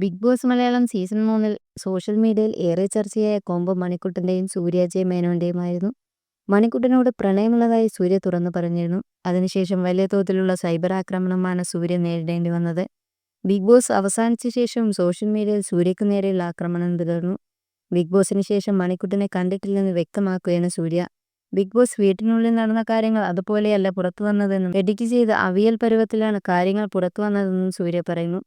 Big Boss Malayalam season മൂന്നിൽ social മീഡിയയിൽ ഏറെ ചർച്ചയായ കോംബോ മണിക്കുട്ടന്റെയും സൂര്യ ജെ മേനോന്റെയുമായിരുന്നു. മണിക്കുട്ടനോട് പ്രണയമുള്ളതായി സൂര്യ തുറന്നു പറഞ്ഞിരുന്നു. അതിനുശേഷം വലിയ തോതിലുള്ള സൈബർ ആക്രമണമാണ് സൂര്യ നേരിടേണ്ടി വന്നത്. ബിഗ് ബോസ് അവസാനിച്ച ശേഷം സോഷ്യൽ മീഡിയയിൽ സൂര്യക്ക് നേരെയുള്ള ആക്രമണം തുടർന്നു. ബിഗ് ബോസിന് ശേഷം മണിക്കുട്ടനെ കണ്ടിട്ടില്ലെന്ന് വ്യക്തമാക്കുകയാണ് സൂര്യ. ബിഗ് ബോസ് വീട്ടിനുള്ളിൽ നടന്ന കാര്യങ്ങൾ അതുപോലെയല്ല പുറത്തു വന്നതെന്നും എഡിറ്റ് ചെയ്ത അവിയൽ പരുവത്തിലാണ് കാര്യങ്ങൾ പുറത്തു വന്നതെന്നും സൂര്യ പറയുന്നു.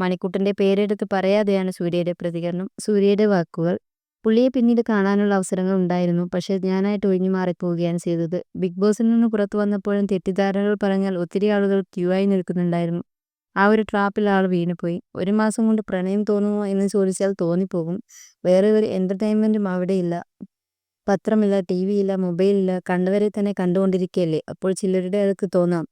മണിക്കുട്ടന്റെ പേരെടുത്ത് പറയാതെയാണ് സൂര്യയുടെ പ്രതികരണം. സൂര്യയുടെ വാക്കുകൾ. പുള്ളിയെ പിന്നീട് കാണാനുള്ള അവസരങ്ങൾ ഉണ്ടായിരുന്നു. പക്ഷേ ഞാനായിട്ട് ഒഴിഞ്ഞു മാറിപ്പോവുകയാണ് ചെയ്തത്. ബിഗ് ബോസിൽ നിന്ന് പുറത്തു വന്നപ്പോഴും തെറ്റിദ്ധാരണകൾ പറഞ്ഞാൽ ഒത്തിരി ആളുകൾ ക്യൂ ആയി നിൽക്കുന്നുണ്ടായിരുന്നു. ആ ഒരു ട്രാപ്പിൽ ആൾ വീണുപോയി. ഒരു മാസം കൊണ്ട് പ്രണയം തോന്നുമോ എന്ന് ചോദിച്ചാൽ തോന്നിപ്പോകും. വേറെ ഒരു എന്റർടൈൻമെന്റും ഇല്ല പത്രമില്ല ടി വി ഇല്ല. മൊബൈലില്ല കണ്ടവരെ തന്നെ കണ്ടുകൊണ്ടിരിക്കുകയല്ലേ? അപ്പോൾ ചിലരുടെ അടുത്ത് തോന്നാം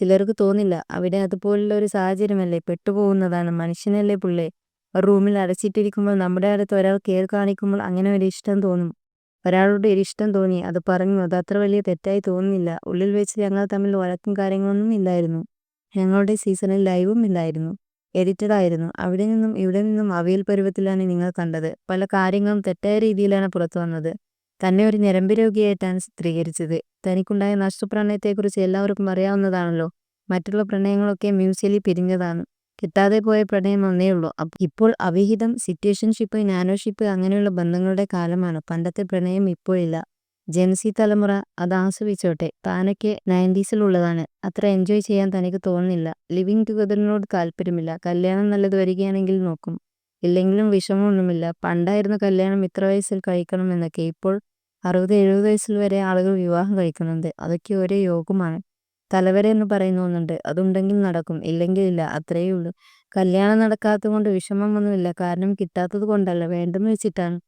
ചിലർക്ക് തോന്നില്ല. അവിടെ അതുപോലുള്ള ഒരു സാഹചര്യമല്ലേ? പെട്ടുപോകുന്നതാണ്. മനുഷ്യനല്ലേ പുള്ളേ? റൂമിൽ അടച്ചിട്ടിരിക്കുമ്പോൾ നമ്മുടെ അടുത്ത് ഒരാൾ കെയർ കാണിക്കുമ്പോൾ അങ്ങനെ ഒരു ഇഷ്ടം തോന്നും. ഒരാളോട് ഒരു ഇഷ്ടം തോന്നി. അത് പറഞ്ഞു. അത് അത്ര വലിയ തെറ്റായി തോന്നുന്നില്ല. ഉള്ളിൽ വെച്ച് ഞങ്ങൾ തമ്മിൽ വഴക്കും കാര്യങ്ങളൊന്നും ഇല്ലായിരുന്നു. ഞങ്ങളുടെ സീസണിൽ ലൈവും ഇല്ലായിരുന്നു. എഡിറ്റഡ് ആയിരുന്നു. അവിടെ നിന്നും ഇവിടെ നിന്നും അവയിൽ പരുവത്തിലാണ് നിങ്ങൾ കണ്ടത്. പല കാര്യങ്ങളും തെറ്റായ രീതിയിലാണ് പുറത്തു വന്നത്. തന്നെ ഒരു ഞരമ്പ് രോഗിയായിട്ടാണ് ചിത്രീകരിച്ചത്. തനിക്കുണ്ടായ നഷ്ടപ്രണയത്തെക്കുറിച്ച് എല്ലാവർക്കും അറിയാവുന്നതാണല്ലോ. മറ്റുള്ള പ്രണയങ്ങളൊക്കെ മ്യൂച്വലി പിരിഞ്ഞതാണ്. കിട്ടാതെ പോയ പ്രണയം ഒന്നേ ഉള്ളൂ. ഇപ്പോൾ അവിഹിതം സിറ്റുവേഷൻഷിപ്പ് നാനോഷിപ്പ് അങ്ങനെയുള്ള ബന്ധങ്ങളുടെ കാലമാണ്. പണ്ടത്തെ പ്രണയം ഇപ്പോഴില്ല. ജെൻസി തലമുറ അത് ആസ്വദിച്ചോട്ടെ. താനൊക്കെ നയന്റീസിലുള്ളതാണ്. അത്ര എൻജോയ് ചെയ്യാൻ തനിക്ക് തോന്നുന്നില്ല. ലിവിങ് ടുഗദറിനോട് താല്പര്യമില്ല. കല്യാണം നല്ലത് വരികയാണെങ്കിൽ നോക്കും. ഇല്ലെങ്കിലും വിഷമമൊന്നുമില്ല. പണ്ടായിരുന്നു കല്യാണം ഇത്ര വയസ്സിൽ കഴിക്കണം എന്നൊക്കെ ഇപ്പോൾ അറുപത് എഴുപത് വയസ്സിൽ വരെ ആളുകൾ വിവാഹം കഴിക്കുന്നുണ്ട്. അതൊക്കെ ഒരേ യോഗമാണ്. തലവര എന്ന് പറയുന്ന ഒന്നുണ്ട്. അതുണ്ടെങ്കിൽ നടക്കും. ഇല്ലെങ്കിൽ ഇല്ല. അത്രയേ ഉള്ളൂ. കല്യാണം നടക്കാത്തത് കൊണ്ട് വിഷമമൊന്നുമില്ല. കാരണം കിട്ടാത്തത് കൊണ്ടല്ല. വേണ്ടെന്ന് വെച്ചിട്ടാണ്.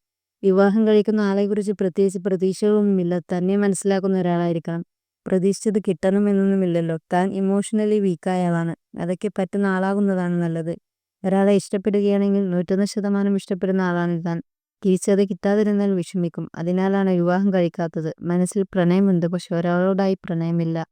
വിവാഹം കഴിക്കുന്ന ആളെക്കുറിച്ച് പ്രത്യേകിച്ച് പ്രതീക്ഷകളൊന്നുമില്ല. തന്നെ മനസ്സിലാക്കുന്ന ഒരാളായിരിക്കണം. പ്രതീക്ഷിച്ചത് കിട്ടണമെന്നൊന്നുമില്ലല്ലോ. താൻ ഇമോഷണലി വീക്കായ ആളാണ്. അതൊക്കെ പറ്റുന്ന ആളാകുന്നതാണ് നല്ലത്. ഒരാളെ ഇഷ്ടപ്പെടുകയാണെങ്കിൽ നൂറ്റൊന്ന് ശതമാനം ഇഷ്ടപ്പെടുന്ന ആളാണ് താൻ. തിരിച്ചത് കിട്ടാതിരുന്നാൽ വിഷമിക്കും. അതിനാലാണ് വിവാഹം കഴിക്കാത്തത്. മനസ്സിൽ പ്രണയമുണ്ട്. പക്ഷെ ഒരാളോടായി പ്രണയമില്ല.